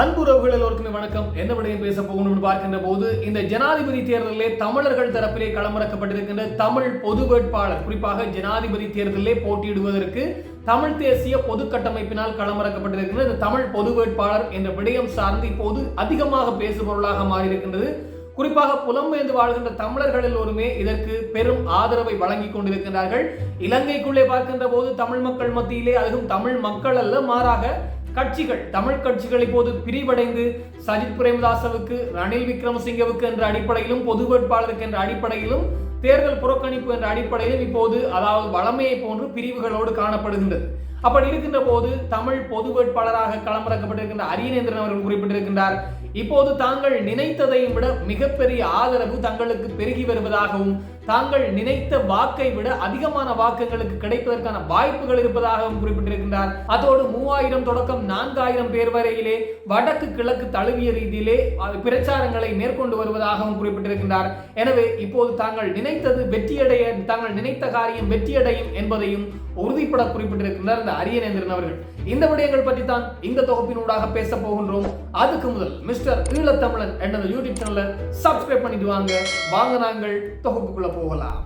அன்புறவுகள் எல்லோருக்குமே வணக்கம். என்ன விடயம் பேச போகணும்னு பார்க்கின்ற போது இந்த ஜனாதிபதி தேர்தலிலே தமிழர்கள் தரப்பிலே களமிறக்கப்பட்டிருக்கின்ற தமிழ் பொது வேட்பாளர் குறிப்பாக ஜனாதிபதி தேர்தலிலே போட்டியிடுவதற்கு தமிழ் தேசிய பொது கட்டமைப்பினால் களமிறக்கப்பட்டிருக்கின்ற இந்த தமிழ் பொது வேட்பாளர் என்ற விடயம் சார்ந்து இப்போது அதிகமாக பேசுபொருளாக மாறியிருக்கின்றது. குறிப்பாக புலம்பெயர்ந்து வாழ்கின்ற தமிழர்கள் எல்லோருமே இதற்கு பெரும் ஆதரவை வழங்கி கொண்டிருக்கிறார்கள் இலங்கைக்குள்ளே பார்க்கின்ற போது தமிழ் மக்கள் மத்தியிலே அதுவும் தமிழ் மக்கள் அல்ல மாறாக கட்சிகள் தமிழ் கட்சிகள் இப்போது பிரிவடைந்து சஜித் பிரேமதாசவுக்கு ரணில் விக்ரமசிங்கவுக்கு என்ற அடிப்படையிலும் பொது வேட்பாளருக்கு என்ற அடிப்படையிலும் தேர்தல் புறக்கணிப்பு என்ற அடிப்படையிலும் இப்போது அதாவது வளமையை போன்று பிரிவுகளோடு காணப்படுகின்றது. அப்படி இருக்கின்ற போது தமிழ் பொது வேட்பாளராக களமிறக்கப்பட்டிருக்கின்ற அரியநேந்திரன் அவர்கள் குறிப்பிட்டிருக்கின்றார். இப்போது தாங்கள் நினைத்ததையும் விட மிகப்பெரிய ஆதரவு தங்களுக்கு பெருகி வருவதாகவும் தாங்கள் நினைத்த வாக்கை விட அதிகமான வாக்குகளுக்கு கிடைப்பதற்கான வாய்ப்புகள் இருப்பதாகவும் குறிப்பிட்டிருக்கின்றார். அதோடு மூவாயிரம் தொடக்கம் நான்காயிரம் பேர் வரையிலே வடக்கு கிழக்கு தழுவிய ரீதியிலே பிரச்சாரங்களை மேற்கொண்டு வருவதாகவும் குறிப்பிட்டிருக்கின்றார். எனவே இப்போது தாங்கள் நினைத்தது வெற்றியடைய தாங்கள் நினைத்த காரியம் வெற்றியடையும் என்பதையும் உறுதிப்பட குறிப்பிட்டிருக்கின்றார் இந்த அரியநேந்திரன் அவர்கள். இந்த விடயங்கள் பற்றி தான் இந்த தொகுப்பினூடாக பேச போகின்றோம். அதுக்கு முதல் மிஸ்டர் ஈழத்தமிழன் என்ற யூடியூப் சேனலை சப்ஸ்கிரைப் பண்ணிட்டு வாங்க. வாங்க நாங்கள் தொகுப்புக்குள்ள போகலாம்.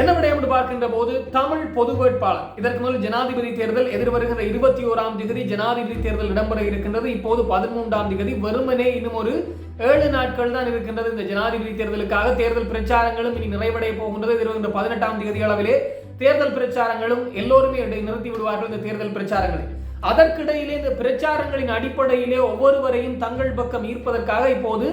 என்ன விடயம் என்று பார்க்கின்ற போது தமிழ் பொது வேட்பாளர் இதற்கு முதல் ஜனாதிபதி தேர்தல் எதிர்வருகின்ற இருபத்தி ஓராம் தேதி ஜனாதிபதி தேர்தல் இடம்பெற இருக்கின்றது. இப்போது பதிமூன்றாம் தேதி வெறுமனே இன்னும் ஒரு ஏழு நாட்கள் தான் இருக்கின்றது இந்த ஜனாதிபதி தேர்தலுக்காக. தேர்தல் பிரச்சாரங்களும் இனி நிறைவடைய போகின்றது. இருக்கின்ற பதினெட்டாம் தேதி அளவிலே தேர்தல் பிரச்சாரங்களும் எல்லோருமே நிறுத்தி விடுவார்கள் இந்த தேர்தல் பிரச்சாரங்களை. அதற்கிடையிலே இந்த பிரச்சாரங்களின் அடிப்படையிலே ஒவ்வொருவரையும் தங்கள் பக்கம் ஈர்ப்பதற்காக இப்போது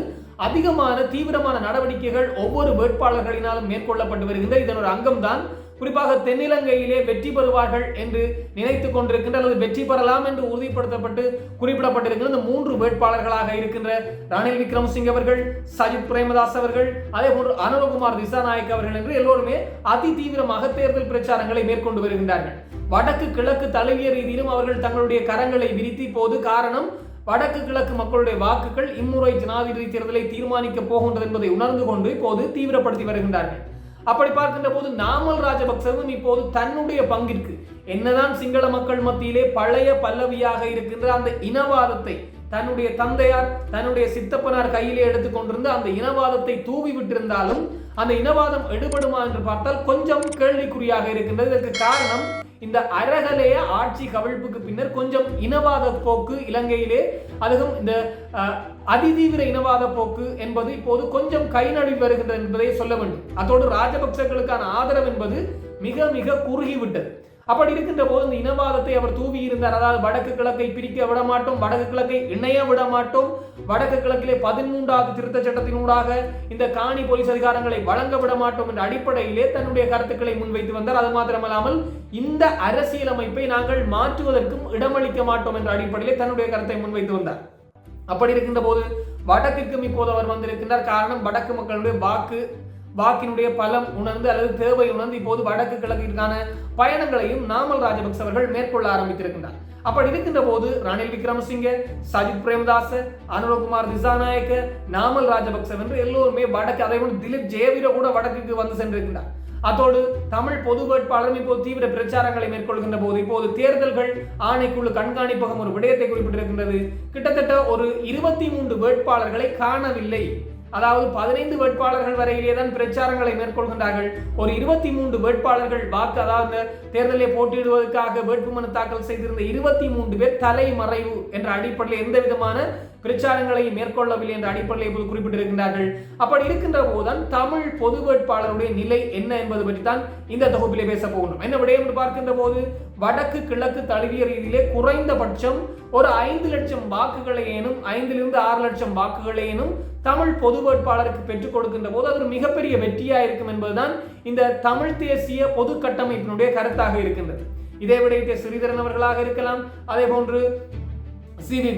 அதிகமான தீவிரமான நடவடிக்கைகள் ஒவ்வொரு வேட்பாளர்களினாலும் மேற்கொள்ளப்பட்டு வருகின்ற இதன் ஒரு அங்கம்தான். குறிப்பாக தென்னிலங்கையிலே வெற்றி பெறுவார்கள் என்று நினைத்து கொண்டிருக்கின்ற அல்லது வெற்றி பெறலாம் என்று உறுதிப்படுத்தப்பட்டு குறிப்பிடப்பட்டிருக்கின்ற இந்த மூன்று வேட்பாளர்களாக இருக்கின்ற ரணில் விக்ரமசிங் அவர்கள் சஜித் பிரேமதாஸ் அவர்கள் அதே போன்று அனுரகுமார் திசாநாயக் அவர்கள் என்று எல்லோருமே அதி தீவிரமாக தேர்தல் பிரச்சாரங்களை மேற்கொண்டு வருகின்றார்கள். வடக்கு கிழக்கு தழுவிய ரீதியிலும் அவர்கள் தங்களுடைய கரங்களை விரித்து இப்போது காரணம் வடக்கு கிழக்கு மக்களுடைய வாக்குகள் இம்முறை ஜனாதிபதி தேர்தலை தீர்மானிக்க போகின்றது என்பதை உணர்ந்து கொண்டு இப்போது தீவிரப்படுத்தி வருகின்றார்கள். அப்படி பார்க்கின்ற போது நாமல் ராஜபக்சவும் இப்போது தன்னுடைய பங்கிற்கு என்னதான் சிங்கள மக்கள் மத்தியிலே பழைய பல்லவியாக இருக்கின்ற அந்த இனவாதத்தை தன்னுடைய தந்தையார் தன்னுடைய சித்தப்பனார் கையிலே எடுத்துக்கொண்டிருந்த அந்த இனவாதத்தை தூவி விட்டிருந்தாலும் அந்த இனவாதம் எடுபடுமா என்று பார்த்தால் கொஞ்சம் கேள்விக்குறியாக இருக்கின்றது. இதற்கு காரணம் இந்த அரகலைய ஆட்சி கவிழ்ப்புக்கு பின்னர் கொஞ்சம் இனவாத போக்கு இலங்கையிலே அதுவும் இந்த அஹ், அதிதீவிர இனவாத போக்கு என்பது இப்போது கொஞ்சம் கை நழுவி வருகின்றது என்பதை சொல்ல வேண்டும். அதோடு ராஜபக்சர்களுக்கான ஆதரவு என்பது மிக மிக குறுகிவிட்டது. அப்படி இருக்கின்ற போது இந்த இனவாதத்தை அவர் தூவி இருந்தார். அதாவது வடக்கு கிழக்கை பிரிக்க விட மாட்டோம் வடக்கு கிழக்கை இணைய விட மாட்டோம் வடக்கு கிழக்கிலே பதிமூன்றாவது திருத்த சட்டத்தினூடாக இந்த காணி போலீஸ் அதிகாரங்களை வழங்க விட மாட்டோம் என்ற அடிப்படையிலே தன்னுடைய கருத்துக்களை முன்வைத்து வந்தார். அது மாத்திரமல்லாமல் இந்த அரசியலமைப்பை நாங்கள் மாற்றுவதற்கும் இடமளிக்க மாட்டோம் என்ற அடிப்படையிலே தன்னுடைய கருத்தை முன்வைத்து வந்தார். அப்படி இருக்கின்ற போது வடக்குக்கும் இப்போது அவர் வந்திருக்கின்றார். காரணம் வடக்கு மக்களுடைய வாக்கு வாக்கினுடைய பலம் உணர்ந்து அல்லது தேவை உணர்ந்து இப்போது வடக்கு கிழக்கிற்கான பயணங்களையும் நாமல் ராஜபக்ச அவர்கள் மேற்கொள்ள ஆரம்பித்திருக்கின்றார். அப்படி இருக்கின்ற போது ரணில் விக்ரமசிங்க சஜித் பிரேமதாஸ் அனுரகுமார் திசாநாயக்க நாமல் ராஜபக்ச என்று எல்லோருமே வடக்கு அதே திலீப் ஜெயவீர கூட வடக்குக்கு வந்து சென்றிருக்கின்றார். அதோடு தமிழ் பொது வேட்பாளரும் இப்போது தீவிர பிரச்சாரங்களை மேற்கொள்கின்ற போது இப்போது தேர்தல்கள் ஆணைக்குழு கண்காணிப்பகம் ஒரு விடயத்தை குறிப்பிட்டிருக்கின்றது. கிட்டத்தட்ட ஒரு இருபத்தி மூன்று வேட்பாளர்களை காணவில்லை. அதாவது பதினைந்து வேட்பாளர்கள் வரையிலே தான் பிரச்சாரங்களை மேற்கொள்கின்றார்கள். ஒரு இருபத்தி மூன்று வேட்பாளர்கள் வாக்கு அதாவது தேர்தலை தேர்தலில் போட்டியிடுவதற்காக வேட்புமனு தாக்கல் செய்திருந்த இருபத்தி மூன்று பேர் தலைமறைவு என்ற அடிப்படையில் எந்த விதமான பிரச்சாரங்களை மேற்கொள்ளவில்லை என்ற அடிப்படையில் இப்போது குறிப்பிட்டிருக்கின்றார்கள். அப்படி இருக்கின்ற போதுதான் தமிழ் பொது வேட்பாளருடைய நிலை என்ன என்பது பற்றி தான் இந்த தொகுப்பிலே பேச போகணும் என்ன விடயம் என்று பார்க்கின்ற போது வடக்கு கிழக்கு தழுவிய ரீதியிலே குறைந்தபட்சம் ஒரு ஐந்து லட்சம் வாக்குகளை ஏனும் ஐந்திலிருந்து ஆறு லட்சம் வாக்குகளை ஏனும் தமிழ் பொது வேட்பாளருக்கு பெற்றுக் கொடுக்கின்ற போது அது ஒரு மிகப்பெரிய வெற்றியாக இருக்கும் என்பதுதான் இந்த தமிழ் தேசிய பொது கட்டமைப்பினுடைய கருத்தாக இருக்கின்றது. இதே விடயத்தை சிறிதரன் அவர்களாக இருக்கலாம். அதே போன்று சி வி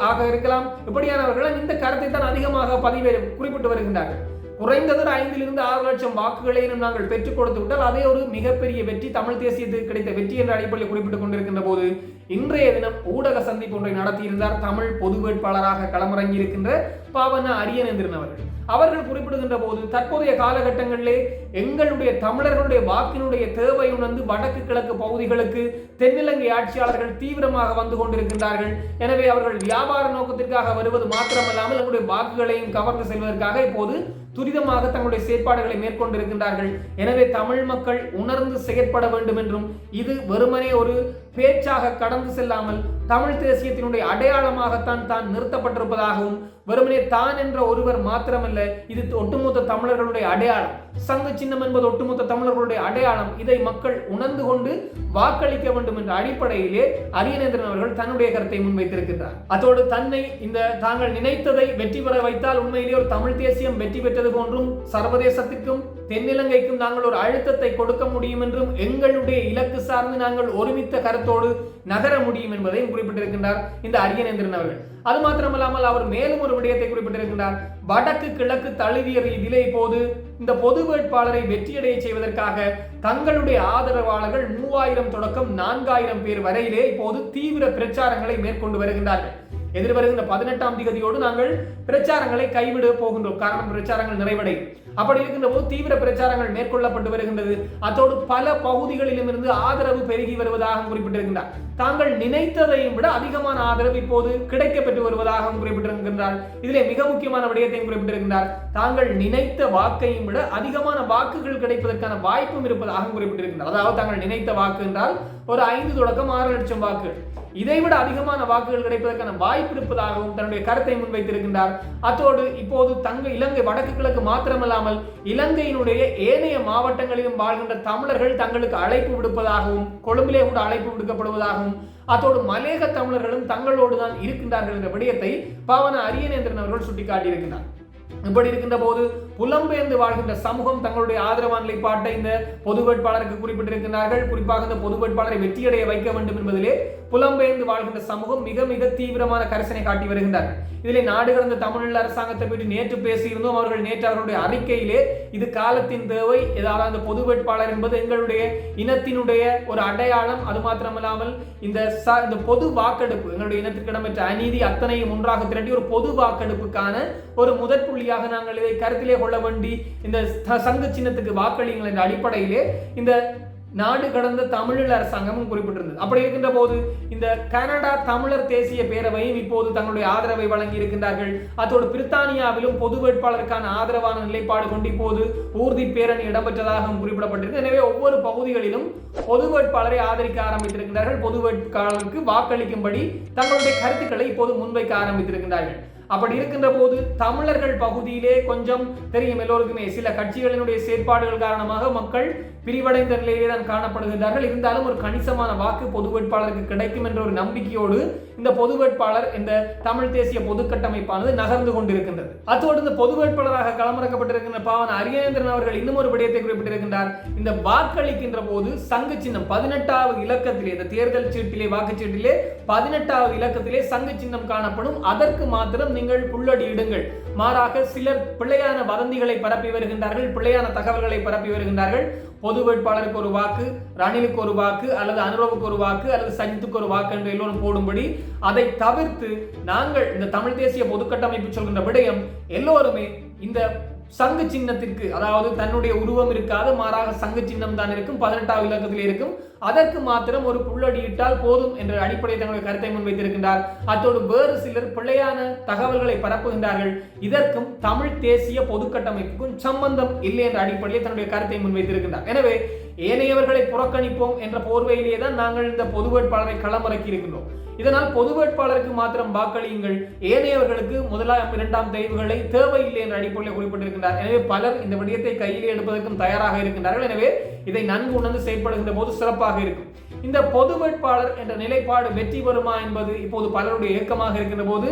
ஆக- இருக்கலாம். இப்படியானவர்கள் இந்த கருத்தை தான் அதிகமாக பதிவு குறிப்பிட்டு வருகின்றார்கள். குறைந்தது ஒரு ஐந்திலிருந்து ஆறு லட்சம் வாக்குகளையும் நாங்கள் பெற்றுக் கொடுத்து விட்டால் அதே ஒரு மிகப்பெரிய வெற்றி தமிழ் தேசியத்துக்கு கிடைத்த வெற்றி என்ற அடிப்படையில் குறிப்பிட்டுக் கொண்டிருக்கின்ற போது இன்றைய தினம் ஊடக சந்திப்பு ஒன்றை நடத்தியிருந்தார் தமிழ் பொது வேட்பாளராக களமிறங்கியிருக்கின்ற பாவனா அரியநேந்திரன் அவர்கள் அவர்கள் குறிப்பிடுகின்ற போது தற்போதைய காலகட்டங்களிலே எங்களுடைய தமிழர்களுடைய வாக்கினுடைய தேவை உணர்ந்து வடக்கு கிழக்கு பகுதிகளுக்கு தென்னிலங்கை ஆட்சியாளர்கள் தீவிரமாக வந்து கொண்டிருக்கின்றார்கள். எனவே அவர்கள் வியாபார நோக்கத்திற்காக வருவது மாத்திரமல்லாமல் எங்களுடைய வாக்குகளையும் கவர்ந்து செல்வதற்காக இப்போது துரிதமாக தங்களுடைய செயற்பாடுகளை மேற்கொண்டிருக்கின்றார்கள். எனவே தமிழ் மக்கள் உணர்ந்து செயற்பட வேண்டும் என்றும் இது வெறுமனே ஒரு பேச்சாக கடந்து செல்லாமல் தமிழ் தேசியத்தினுடைய அடையாளமாகத்தான் தான் நிறுத்தப்பட்டிருப்பதாகவும் வெறுமனே தான் என்ற ஒருவர் மாத்திரமல்ல இது ஒட்டுமொத்த தமிழர்களுடைய அடையாளம். சங்க சின்னம் என்பது ஒட்டுமொத்த தமிழர்களுடைய அடையாளம். இதை மக்கள் உணர்ந்து கொண்டு வாக்களிக்க வேண்டும் என்ற அடிப்படையிலே அரியநேந்திரன் அவர்கள் தன்னுடைய கருத்தை முன்வைத்திருக்கின்றார். அதோடு தன்னை இந்த தாங்கள் நினைத்ததை வெற்றி பெற வைத்தால் உண்மையிலேயே ஒரு தமிழ் தேசியம் வெற்றி பெற்றது போன்றும் சர்வதேசத்திற்கும் தென்னிலங்கைக்கும் நாங்கள் ஒரு அழுத்தத்தை கொடுக்க முடியும் என்றும் எங்களுடைய இலக்கு சார்ந்து நாங்கள் ஒருமித்த கருத்தோடு நகர முடியும் என்பதையும் குறிப்பிட்டிருக்கின்றார் இந்த அரியநேந்திரன் அவர்கள். அது மாத்திரமல்லாமல் அவர் மேலும் ஒரு விடயத்தை குறிப்பிட்டிருக்கின்றார். வடக்கு கிழக்கு தழுவிய ரீதியிலே இப்போது இந்த பொது வேட்பாளரை வெற்றியடைய செய்வதற்காக தங்களுடைய ஆதரவாளர்கள் மூவாயிரம் தொடக்கம் நான்காயிரம் பேர் வரையிலே இப்போது தீவிர பிரச்சாரங்களை மேற்கொண்டு வருகின்றார்கள். எதிர்வருகின்ற பதினெட்டாம் திகதியோடு நாங்கள் பிரச்சாரங்களை கைவிட போகின்றோம். காரணம் பிரச்சாரங்கள் நிறைவடை. அப்படி இருக்கின்ற போது தீவிர பிரச்சாரங்கள் மேற்கொள்ளப்பட்டு வருகின்றது. அத்தோடு பல பகுதிகளிலும் இருந்து ஆதரவு பெருகி வருவதாக குறிப்பிட்டிருக்கின்றார். தாங்கள் நினைத்ததையும் விட அதிகமான ஆதரவு இப்போது கிடைக்கப்பெற்று வருவதாக குறிப்பிட்டிருக்கின்றார். இதிலே மிக முக்கியமான விடயத்தையும் குறிப்பிட்டிருக்கின்றார். தாங்கள் நினைத்த வாக்கையும் விட அதிகமான வாக்குகள் கிடைப்பதற்கான வாய்ப்பும் இருப்பதாக குறிப்பிட்டிருக்கின்றார். அதாவது தாங்கள் நினைத்த வாக்கு என்றால் ஒரு ஐந்து தொடக்கம் ஆறு லட்சம் வாக்குகள் இதைவிட அதிகமான வாக்குகள் கிடைப்பதற்கான வாய்ப்பு இருப்பதாகவும் தன்னுடைய கருத்தை முன்வைத்திருக்கின்றார். அத்தோடு இப்போது தங்க இலங்கை வடக்கு கிழக்கு மாத்திரமல்லாமல் இலங்கையினுடைய ஏனைய மாவட்டங்களிலும் வாழ்கின்ற தமிழர்கள் தங்களுக்கு அழைப்பு விடுப்பதாகவும் கொழும்பிலே கூட அழைப்பு விடுக்கப்படுவதாகவும் அத்தோடு மலேக தமிழர்களும் தங்களோடு தான் இருக்கின்றார்கள் என்ற விடயத்தை பாவன அரியநேந்திரன் அவர்கள் சுட்டிக்காட்டியிருக்கிறார் இப்படி இருக்கின்ற போது புலம்பெயர்ந்து வாழ்கின்ற சமூகம் தங்களுடைய ஆதரவான நிலைப்பாட்டை இந்த பொது வேட்பாளருக்கு குறிப்பிட்டிருக்கிறார்கள் குறிப்பாக இந்த பொது வேட்பாளரை வெற்றியடைய வைக்க வேண்டும் என்பதிலே புலம்பெயர்ந்து வாழ்கின்ற சமூகம் மிக மிக தீவிரமான கரிசனை காட்டி வருகின்றார்கள். இதிலே நாடு கடந்த தமிழ் அரசாங்கத்தை பற்றி நேற்று பேசியிருந்தோம். அவர்கள் நேற்று அவர்களுடைய அறிக்கையிலே இது காலத்தின் தேவை. ஏதாவது அந்த பொது வேட்பாளர் என்பது எங்களுடைய இனத்தினுடைய ஒரு அடையாளம். அது மாத்திரமல்லாமல் இந்த இந்த பொது வாக்கெடுப்பு எங்களுடைய இனத்துக்கு இடம்பெற்ற அநீதி அத்தனையும் ஒன்றாக திரட்டி ஒரு பொது வாக்கெடுப்புக்கான ஒரு முதற் அதற்காக நாங்கள் இதை கருத்திலே கொள்ள வேண்டி இந்த சங்க சின்னத்துக்கு வாக்களிங்கள் என்ற அடிப்படையிலே இந்த நாடு கடந்த தமிழர் அரசாங்கமும் குறிப்பிட்டிருந்தது. அப்படி இருக்கின்ற போது இந்த கனடா தமிழர் தேசிய பேரவையும் இப்போது தங்களுடைய ஆதரவை வழங்கி இருக்கின்றார்கள். அதோடு பிரித்தானியாவிலும் பொது வேட்பாளருக்கான ஆதரவான நிலைப்பாடு கொண்டு இப்போது ஊர்தி பேரணி இடம்பெற்றதாகவும் குறிப்பிடப்பட்டிருக்கு எனவே ஒவ்வொரு பகுதிகளிலும் பொது வேட்பாளரை ஆதரிக்க ஆரம்பித்திருக்கிறார்கள் பொது வேட்பாளருக்கு வாக்களிக்கும்படி தங்களுடைய கருத்துக்களை இப்போது முன்வைக்க ஆரம்பித்திருக்கிறார்கள் அப்படி இருக்கின்ற போது தமிழர்கள் பகுதியிலே கொஞ்சம் தெரியும் எல்லோருக்குமே. சில கட்சிகளினுடைய செயற்பாடுகள் காரணமாக மக்கள் பிரிவடைந்த நிலையிலே தான் காணப்படுகின்றார்கள். இருந்தாலும் ஒரு கணிசமான வாக்கு பொது வேட்பாளருக்கு கிடைக்கும் என்ற ஒரு நம்பிக்கையோடு இந்த பொது வேட்பாளர் இந்த தமிழ் தேசிய பொது கட்டமைப்பானது நகர்ந்து கொண்டிருக்கின்றது. அத்தோடு இந்த பொது வேட்பாளராக களமிறக்கப்பட்டிருக்கின்ற பாவன் அரியேந்திரன் அவர்கள் இன்னும் ஒரு விடயத்தை குறிப்பிட்டிருக்கின்றார். இந்த வாக்களிக்கின்ற போது சங்கு சின்னம் பதினெட்டாவது இலக்கத்திலே இந்த தேர்தல் சீட்டிலே வாக்குச்சீட்டிலே பதினெட்டாவது இலக்கத்திலே சங்கு சின்னம் காணப்படும். அதற்கு மாத்திரம் நீங்கள் புள்ளடி இடுங்கள். மாறாக சிலர் பிள்ளையான வதந்திகளை பரப்பி வருகின்றார்கள் பிள்ளையான தகவல்களை பரப்பி வருகின்றார்கள். பொது வேட்பாளருக்கு ஒரு வாக்கு ரணிலுக்கு ஒரு வாக்கு அல்லது அனுரவுக்கு ஒரு வாக்கு அல்லது சஜித்துக்கு ஒரு வாக்கு என்று எல்லோரும் போடும்படி அதை தவிர்த்து நாங்கள் இந்த தமிழ் தேசிய பொதுக்கட்டமைப்பு சொல்கின்ற விடயம் எல்லோருமே இந்த சங்கு சின்னத்திற்கு அதாவது தன்னுடைய உருவம் இருக்காது மாறாக சங்கு சின்னம் தான் இருக்கும் பதினெட்டாவது இலக்கத்தில் இருக்கும். அதற்கு மாத்திரம் ஒரு புள்ளடியிட்டால் போதும் என்ற அடிப்படையில் தங்களுடைய கருத்தை முன்வைத்திருக்கின்றார். அத்தோடு வேறு சிலர் பிள்ளையான தகவல்களை பரப்புகின்றார்கள். இதற்கும் தமிழ் தேசிய பொதுக்கட்டமைப்புக்கும் சம்பந்தம் இல்லை என்ற அடிப்படையில் தன்னுடைய கருத்தை முன்வைத்திருக்கின்றார். எனவே ஏனையவர்களை புறக்கணிப்போம் என்ற போர்வையிலேயே தான் நாங்கள் இந்த பொது வேட்பாளரை களமிறக்கி இருக்கின்றோம் இதனால் பொது வேட்பாளருக்கு மாத்திரம் வாக்களியுங்கள். ஏனையவர்களுக்கு முதலாம் இரண்டாம் தேர்வுகளை தேவையில்லை என்ற அடிப்படையில் குறிப்பிட்டிருக்கின்றார். எனவே பலர் இந்த விடயத்தை கையில் எடுப்பதற்கும் தயாராக இருக்கின்றார்கள். எனவே இதை நன்கு உணர்ந்து செயல்படுகின்ற போது சிறப்பாக இருக்கும். இந்த பொது வேட்பாளர் என்ற நிலைப்பாடு வெற்றி பெறுமா என்பது இப்போது பலருடைய இயக்கமாக இருக்கின்ற போது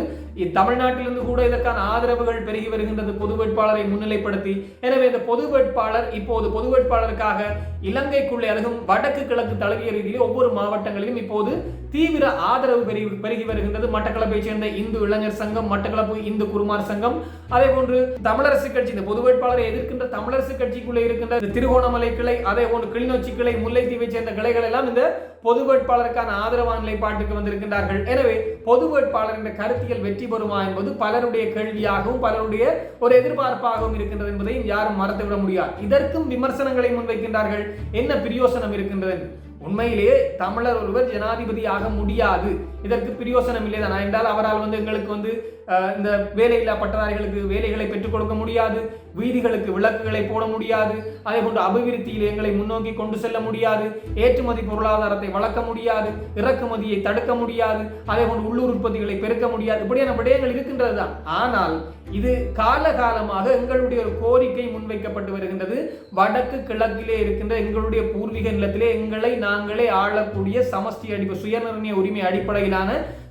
தமிழ்நாட்டிலிருந்து கூட இதற்கான ஆதரவுகள் பெருகி வருகின்றது பொது வேட்பாளரை முன்னிலைப்படுத்தி. எனவே இந்த பொது வேட்பாளர் இப்போது பொது வேட்பாளருக்காக இலங்கைக்குள்ளே அதுவும் வடக்கு கிழக்கு தழுவிய ரீதியில் ஒவ்வொரு மாவட்டங்களிலும் இப்போது தீவிர ஆதரவு பெருகி பெருகி வருகின்றது மட்டக்களப்பை சேர்ந்த இந்து இளைஞர் சங்கம் மட்டக்களப்பு இந்து குருமார் சங்கம். அதே போன்று தமிழரசு கட்சி இந்த பொது வேட்பாளரை எதிர்க்கின்ற தமிழரசு கட்சிக்குள்ளே இருக்கின்ற திருகோணமலை கிளை அதே போன்று கிளிநொச்சி கிளை முல்லைத்தீவை சேர்ந்த கிளைகள் எல்லாம் இந்த பொது வேட்பாளருக்கான ஆதரவான நிலைப்பாட்டுக்கு வந்திருக்கின்றார்கள். எனவே பொது வேட்பாளர் என்ற கருத்தியல் வெற்றி பெறுமா என்பது பலருடைய கேள்வியாகவும் பலருடைய ஒரு எதிர்பார்ப்பாகவும் இருக்கின்றது என்பதையும் யாரும் மறந்துவிட முடியாது. இதற்கும் விமர்சனங்களை முன்வைக்கின்றார்கள். என்ன பிரயோசனம் இருக்கின்றது? உண்மையிலேயே தமிழர் ஒருவர் ஜனாதிபதி ஆக முடியாது. இதற்கு பிரயோசனம் இல்லைதான்? என்றால் அவரால் வந்து எங்களுக்கு வந்து இந்த வேலையில்லா பட்டதாரிகளுக்கு வேலைகளை பெற்றுக் கொடுக்க முடியாது வீதிகளுக்கு விளக்குகளை போட முடியாது அதே போன்று அபிவிருத்தியில் எங்களை முன்னோக்கி கொண்டு செல்ல முடியாது ஏற்றுமதி பொருளாதாரத்தை வளர்க்க முடியாது இறக்குமதியை தடுக்க முடியாது அதே போன்று உள்ளூர் உற்பத்திகளை பெருக்க முடியாது இப்படியான விடயங்கள் இருக்கின்றது தான் ஆனால் இது காலகாலமாக எங்களுடைய ஒரு கோரிக்கை முன்வைக்கப்பட்டு வருகின்றது. வடக்கு கிழக்கிலே இருக்கின்ற எங்களுடைய பூர்வீக நிலத்திலே எங்களை நாங்களே ஆளக்கூடிய சமஸ்தி அடிப்பு சுயநிர்ணய உரிமை அடிப்படையிலான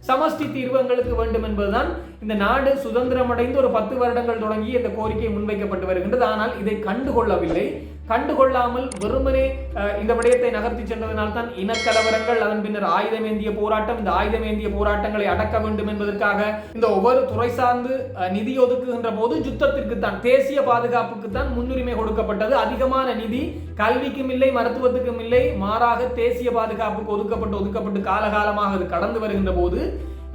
சமஷ்டி தீர்வு எங்களுக்கு வேண்டும் என்பதுதான் இந்த நாடு சுதந்திரமடைந்து ஒரு பத்து வருடங்கள் தொடங்கி இந்த கோரிக்கை முன்வைக்கப்பட்டு வருகின்றது. ஆனால் இதை கண்டுகொள்ளவில்லை. கண்டுகொள்ளாமல் வெறுமனே இந்த விடயத்தை நகர்த்தி சென்றதனால் தான் இனக்கலவரங்கள் அதன் பின்னர் ஆயுதமேந்திய போராட்டம் இந்த ஆயுதமேந்திய போராட்டங்களை அடக்க வேண்டும் என்பதற்காக இந்த ஒவ்வொரு துறை சார்ந்து நிதி ஒதுக்குகின்ற போது யுத்தத்திற்கு தான் தேசிய பாதுகாப்புக்கு தான் முன்னுரிமை கொடுக்கப்பட்டது. அதிகமான நிதி கல்விக்கும் இல்லை மருத்துவத்துக்கும் இல்லை மாறாக தேசிய பாதுகாப்புக்கு ஒதுக்கப்பட்டு ஒதுக்கப்பட்டு காலகாலமாக அது கடந்து வருகின்ற போது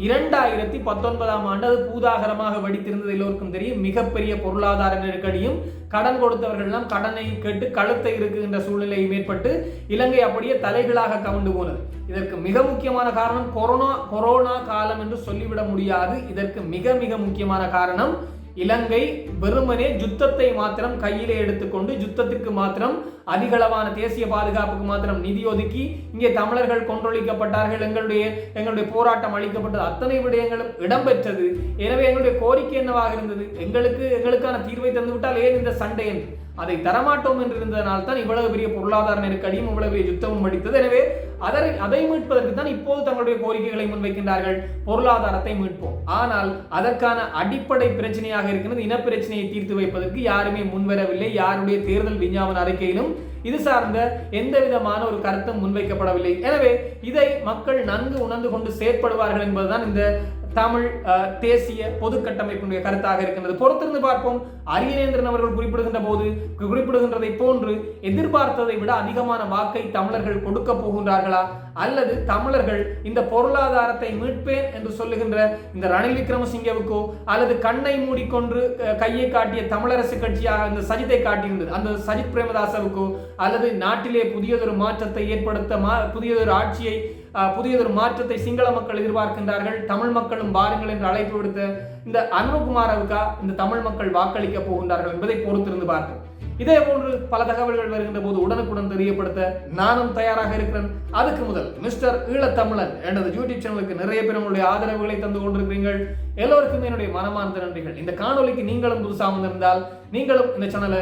இரண்டாயிரத்தி பத்தொன்பதாம் ஆண்டு அது பூதாகரமாக வெடித்திருந்தது எல்லோருக்கும் தெரியும். மிகப்பெரிய பொருளாதார நெருக்கடியும் கடன் கொடுத்தவர்கள் எல்லாம் கடனை கேட்டு கழுத்தை இருக்குகின்ற சூழ்நிலையும் ஏற்பட்டு இலங்கை அப்படியே தலைகளாக கவுண்டு போனது. இதற்கு மிக முக்கியமான காரணம் கொரோனா கொரோனா காலம் என்று சொல்லிவிட முடியாது. இதற்கு மிக மிக முக்கியமான காரணம் இலங்கை வெறுமனே யுத்தத்தை மாத்திரம் கையிலே எடுத்துக்கொண்டு யுத்தத்திற்கு மாத்திரம் அதிகளவான தேசிய பாதுகாப்புக்கு மாத்திரம் நிதி ஒதுக்கி இங்கே தமிழர்கள் கொன்றொழிக்கப்பட்டார்கள் எங்களுடைய எங்களுடைய போராட்டம் அளிக்கப்பட்டது அத்தனை விடயங்களும் இடம்பெற்றது. எனவே எங்களுடைய கோரிக்கை என்னவாக இருந்தது? எங்களுக்கு எங்களுக்கான தீர்வை தந்துவிட்டால் ஏன் இந்த சண்டை என்று? அதை தரமாட்டோம் என்று இருந்ததனால் தான் இவ்வளவு பெரிய பொருளாதார நெருக்கடியும் இவ்வளவு பெரிய யுத்தமும் அடித்தது. எனவே அதை அதை மீட்பதற்கு தான் இப்போது தங்களுடைய கோரிக்கைகளை முன்வைக்கின்றார்கள். பொருளாதாரத்தை மீட்போம். ஆனால் அதற்கான அடிப்படை பிரச்சனையாக இருக்கிறது. இனப்பிரச்சனையை தீர்த்து வைப்பதற்கு யாருமே முன்வரவில்லை. யாருடைய தேர்தல் விஞ்ஞாபன அறிக்கையிலும் இது சார்ந்த எந்த விதமான ஒரு கருத்தும் முன்வைக்கப்படவில்லை. எனவே இதை மக்கள் நன்கு உணர்ந்து கொண்டு செயற்படுவார்கள் என்பதுதான் இந்த தமிழ் தேசிய பொது கட்டமைப்பினுடைய கருத்தாக இருக்கின்றது. பொறுத்திருந்து பார்ப்போம். அரியநேந்திரன் அவர்கள் குறிப்பிடுகின்ற போது குறிப்பிடுகின்றதை போன்று எதிர்பார்த்ததை விட அதிகமான வாக்கை தமிழர்கள் கொடுக்க போகின்றார்களா? அல்லது தமிழர்கள் இந்த பொருளாதாரத்தை மீட்பேன் என்று சொல்லுகின்ற இந்த ரணில் விக்ரமசிங்கவுக்கோ அல்லது கண்ணை மூடிக்கொண்டு கையை காட்டிய தமிழரசு கட்சியாக இந்த சஜித்தை காட்டியிருந்தது அந்த சஜித் பிரேமதாசவுக்கோ அல்லது நாட்டிலே புதியதொரு மாற்றத்தை ஏற்படுத்த மா புதியதொரு ஆட்சியை புதியதொரு மாற்றத்தை சிங்கள மக்கள் எதிர்பார்க்கின்றார்கள். தமிழ் மக்களும் பாருங்கள் என்று அழைப்பு விடுத்த இந்த அனுபகுமாரவுக்கா இந்த தமிழ் மக்கள் வாக்களிக்க போகின்றார்கள் என்பதை பொறுத்திருந்து பார்ப்போம் இதே போன்று பல தகவல்கள் வருகின்ற போது உடனுக்குடன் தெரியப்படுத்த நானும் தயாராக இருக்கிறேன். அதுக்கு முதல் மிஸ்டர் ஈழத்தமிழன் எனது யூடியூப் சேனலுக்கு நிறைய பேர் உங்களுடைய ஆதரவுகளை தந்து கொண்டிருக்கிறீர்கள். எல்லோருக்கும் என்னுடைய மனமார்ந்த நன்றிகள். இந்த காணொலிக்கு நீங்களும் புதுசாக வந்திருந்தால் நீங்களும் இந்த சேனலை